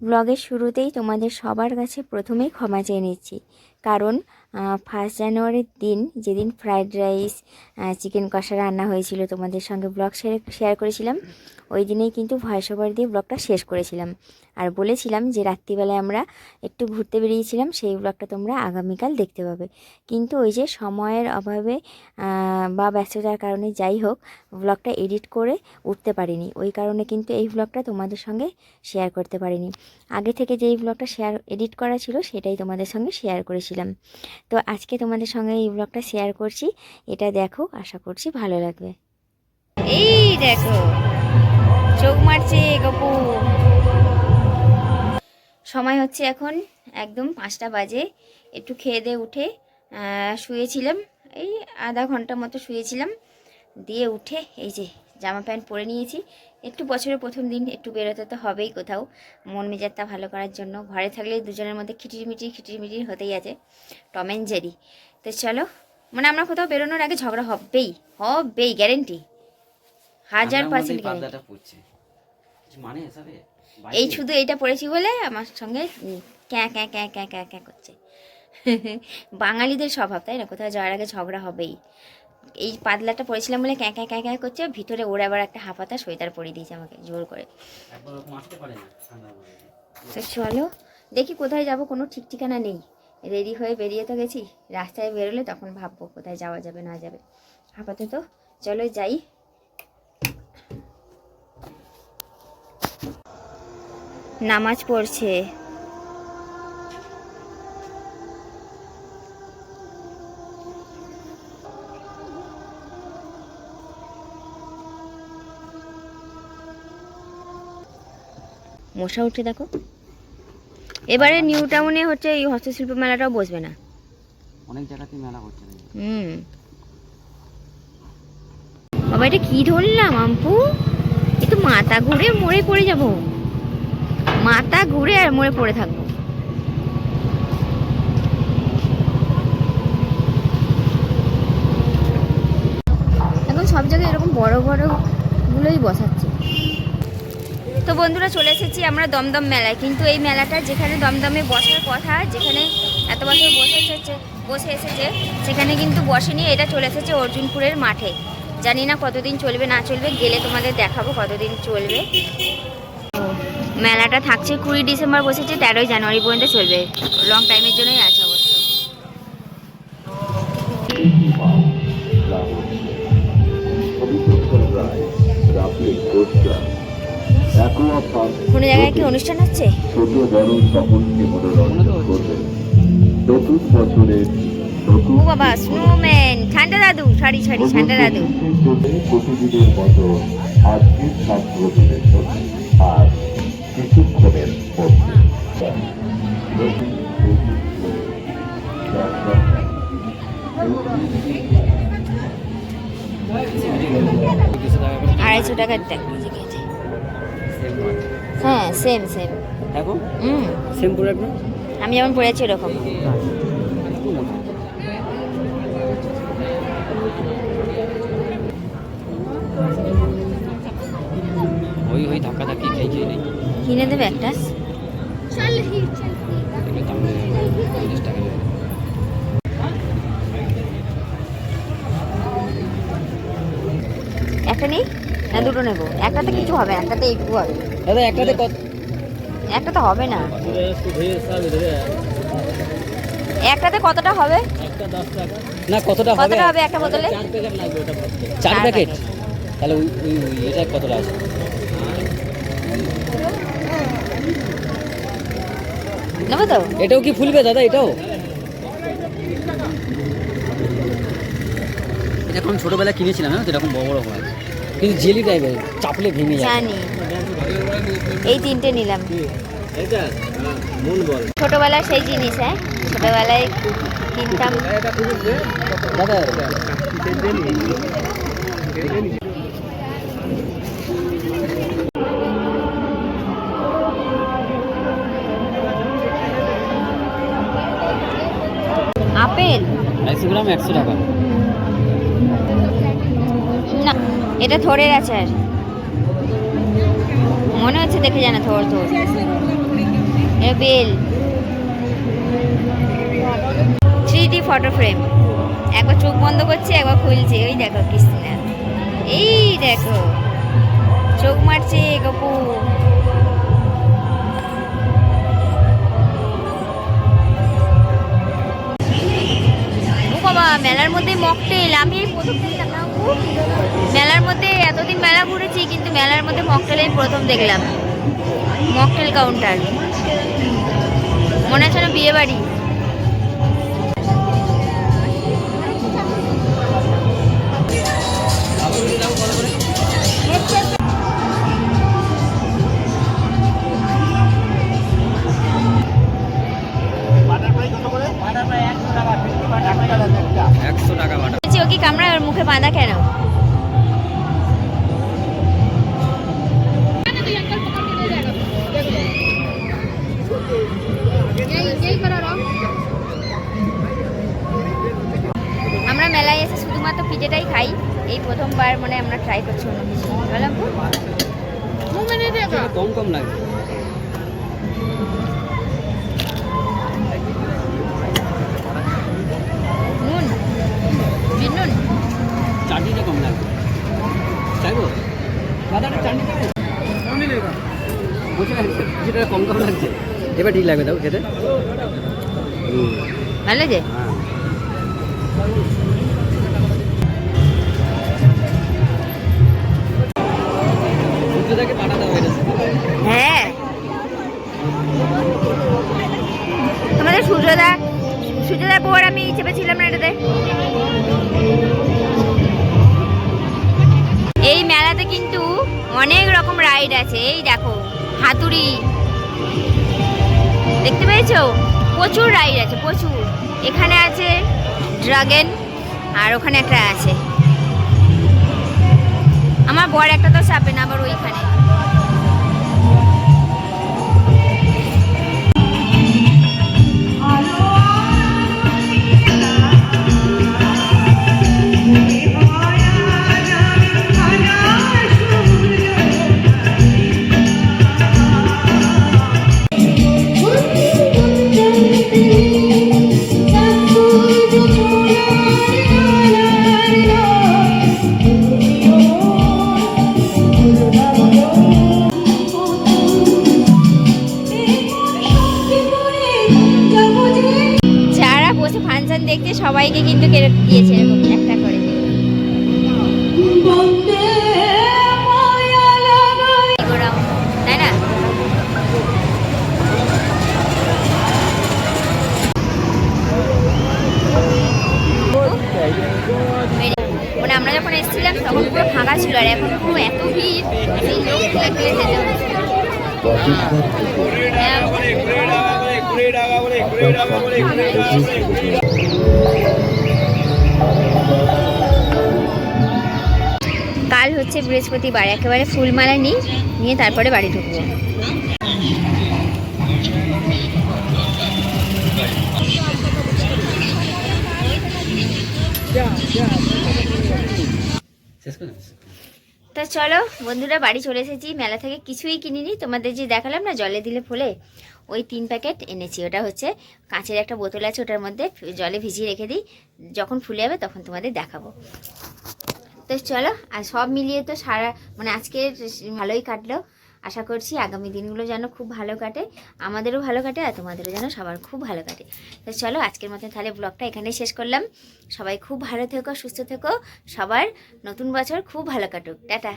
ব্লগের শুরুতেই তোমাদের সবার কাছে প্রথমেই ক্ষমা চেয়ে নিচ্ছি। কারণ ফার্স্ট জানুয়ারির দিন যেদিন ফ্রাইড রাইস চিকেন কষা রান্না হয়েছিল তোমাদের সঙ্গে ব্লগ শেয়ার করেছিলাম, ওই দিনেই কিন্তু ভয়েস ওভার দিয়ে ব্লগটা শেষ করেছিলাম। আর বলেছিলাম যে রাত্রিবেলায় আমরা একটু ঘুরতে বেরিয়েছিলাম, সেই ব্লগটা তোমরা আগামীকাল দেখতে পাবে। কিন্তু ওই যে সময়ের অভাবে বা ব্যস্ততার কারণে যাই হোক ব্লগটা এডিট করে উঠতে পারিনি। ওই কারণে কিন্তু এই ব্লগটা তোমাদের সঙ্গে শেয়ার করতে পারিনি। আগে থেকে যেই ব্লগটা শেয়ার এডিট করা ছিল, সেটাই তোমাদের সঙ্গে শেয়ার করেছিলাম। তো আজকে তোমাদের সঙ্গে এই ব্লগটা শেয়ার করছি। এটা দেখো, আশা করছি ভালো লাগবে। এই দেখো, চোখ মারছে গপু। সময় হচ্ছে এখন একদম পাঁচটা বাজে। একটু খেয়ে দিয়ে উঠে শুয়েছিলাম। এই আধা ঘণ্টা মতো শুয়েছিলাম। দিয়ে উঠে, এই যে জামা প্যান্ট পরে নিয়েছি। একটু বছরের প্রথম দিন একটু বেরোতে তো হবেই কোথাও। মন মেজাজটা ভালো করার জন্য। ঘরে থাকলে দুজনের মধ্যে খিটিরমিটির খিটিরমিটির হতেই আছে। Tom and Jerry. তো চলো মানে আমরা কোথাও বেরোনোর আগে ঝগড়া হবেই হবেই গ্যারেন্টি হাজার পার্সেন্ট মানে এই শুধু এইটা পড়েছি বলে আমার সঙ্গে ক্যাঁ ক্যাঁ ক্যাঁ ক্যাঁ ক্যাঁ ক্যাঁ করছে। বাঙালিদের স্বভাব তাই না? কোথাও যাওয়ার আগে ঝগড়া হবেই। এই পাতলাটা পড়েছিলাম বলে ক্যাঁ ক্যাঁ ক্যাঁ ক্যাঁ করছে ভিতরে ওর আবার একটা হাফাতা সোয়েটার পরিয়ে দিয়েছে আমাকে জোর করে। তো চলো দেখি কোথায় যাব কোনো ঠিক ঠিকানা নেই। রেডি হয়ে বেরিয়ে তো গেছি রাস্তায় বেরোলে তখন ভাববো কোথায় যাওয়া যাবে না যাবে। আপাতত চলো যাই। নামাজ পড়ছে। মশা উঠে দেখো। এবারে নিউ টাউনে হচ্ছে এই হস্তশিল্প মেলাটাও বসবে না। অনেক জায়গাতেই মেলা হচ্ছে হুম। বাবা এটা কি ধরলাম আম্পু? এ তো মাথা ঘুরে মরে পড়ে যাব। মাথা ঘুরে আর মরে পড়ে থাকব। এখন সব জায়গায় এরকম বড় বড় গুলোই বসাচ্ছে। বন্ধুরা চলে এসেছি আমরা দমদম মেলায়। কিন্তু এই মেলাটা যেখানে দমদমে বসার কথা, যেখানে এত বছর বসে এসেছে বসে এসেছে, সেখানে কিন্তু বসেনি। এটা চলে এসেছে অর্জুনপুরের মাঠে। জানি না কতদিন চলবে, না চলবে, গেলে তোমাদের দেখাবো কতদিন চলবে। মেলাটা থাকছে কুড়ি ডিসেম্বর বসেছে, তেরোই জানুয়ারি পর্যন্ত চলবে। লং টাইমের জন্যই আছে অবশ্য। কোনো জায়গায় কি অনুষ্ঠান হচ্ছে? ও বাবা স্নোম্যান ঠান্ডা দাদু সরি সরি ঠান্ডা দাদু। আড়াইশো টাকার ট্যাগ হ্যাঁ সেম সেম দেখো হুম। সেম পুরো একদম? আমি যেমন পড়েছি মোটা। ওই ওই ধাক্কা ধাক্কি খেয়ে খেয়ে নেই। কিনে দেবে একটা? পঞ্চাশ টাকা। একটা নেই? না দুটো নেব। একটাতে কিছু হবে একটাতে একটু হবে। দাদা একটাতে কত? একটা তো হবে না। একটাতে কতটা হবে? না কতটা হবে? কতটা হবে একটা বোতলে? চার প্যাকেট। তাহলে ওই ওই ওই এটা কতটা আছে? নেব তো? এটাও কি ফুলবে দাদা এটাও? এটা কোন ছোটবেলায় কিনেছিলাম না এরকম বড় বড় হয়। কিন্তু জেলি টাইপের চাপলে ভেঙে যায় জানি। এই তিনটে নিলাম। ছোটবেলার সেই জিনিস হ্যাঁ? ছোটবেলায় কিনতাম। আপেল? একশো গ্রাম একশো টাকা। এটা থোড়ের আচার মনে হচ্ছে দেখে জানা থোড় এটা বেল। থ্রি ডি ফটো ফ্রেম একবার চোখ বন্ধ করছে, একবার খুলছে। ওই দেখো কৃষ্ণা। এই দেখো। চোখ মারছে গপু। বাবা, মেলার মধ্যে মকটেল আমি এই প্রথম? মেলার মধ্যে এতদিন মেলা ঘুরেছি, কিন্তু মেলার মধ্যে মকটেলের প্রথম দেখলাম। মকটেল কাউন্টার মনে হচ্ছে না বিয়ে বাড়ি ওর মুখে কেন? আমরা মেলায় এসে শুধুমাত্র পিজেটাই খাই। এই প্রথমবার মানে আমরা ট্রাই করছি অন্য কিছু। বললাম কম কম লাগে। কম কম লাগছে। এবার ঠিক লাগবে তাও খেতে। ভালো যে হ্যাঁ। তোমাদের সূর্যদা সূর্যদার পর আমি চেপেছিলাম না এটাতে। এই মেলাতে কিন্তু অনেক রকম রাইড আছে। এই দেখো হাতুড়ি। দেখতে পেয়েছ? প্রচুর রাইড আছে, প্রচুর। এখানে আছে ড্রাগেন, আর ওখানে একটা আছে। আমার বর একটা তো চাপে না, আবার ওইখানে। দেখছে সবাইকে কিন্তু কেড়ে দিয়েছে এরকম একটা করে। তাই না মানে আমরা যখন এসেছিলাম, তখন পুরো ফাঁকা ছিল আর এখন পুরো এত ভিড় লোক কাল হচ্ছে বৃহস্পতিবার একেবারে ফুলমালা নিই নিয়ে তারপরে বাড়ি ঢুকবো শেষ করে। তো চলো, বন্ধুরা বাড়ি চলে এসেছি। মেলা থেকে কিছুই কিনিনি। তোমাদের যে দেখালাম না, জলে দিলে ফুলে, ওই তিন প্যাকেট এনেছি। ওটা হচ্ছে কাঁচের একটা বোতল আছে ওটার মধ্যে জলে ভিজিয়ে রেখে দিই। যখন ফুলে যাবে তখন তোমাদের দেখাবো। তো চলো, আর সব মিলিয়ে তো সারা মানে আজকে ভালোই কাটলো। আশা করছি আগামী দিনগুলো যেন খুব ভালো কাটে, আমাদেরও ভালো কাটে আর তোমাদেরও যেন সবার খুব ভালো কাটে। তো চলো আজকের মতন তাহলে ব্লগটা এখানেই শেষ করলাম। সবাই খুব ভালো থেকো, সুস্থ থেকো, সবার নতুন বছর খুব ভালো কাটুক। টাটা।